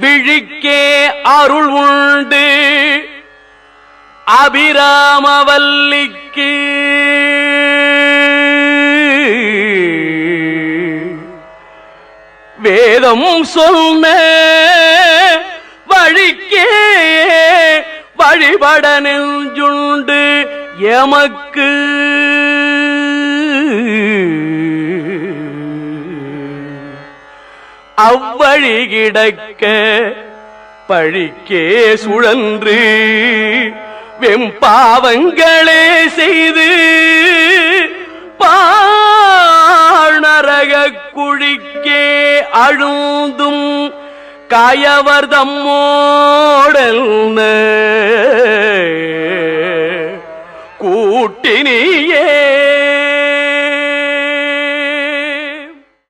விழிக்கே அருள் உண்டு. அபிராமவல்லிக்கு. வேதம் சொன்ன வழிக்கே வழிபட நெஞ்சுண்டு. எமக்கு அவ்வழி கிடக்க பழிக்கே சுழன்று வெம்பாவங்களே செய்து பாணரக குழிக்கே அழுந்தும் காயவர் தம்மோடல் கூட்டினியே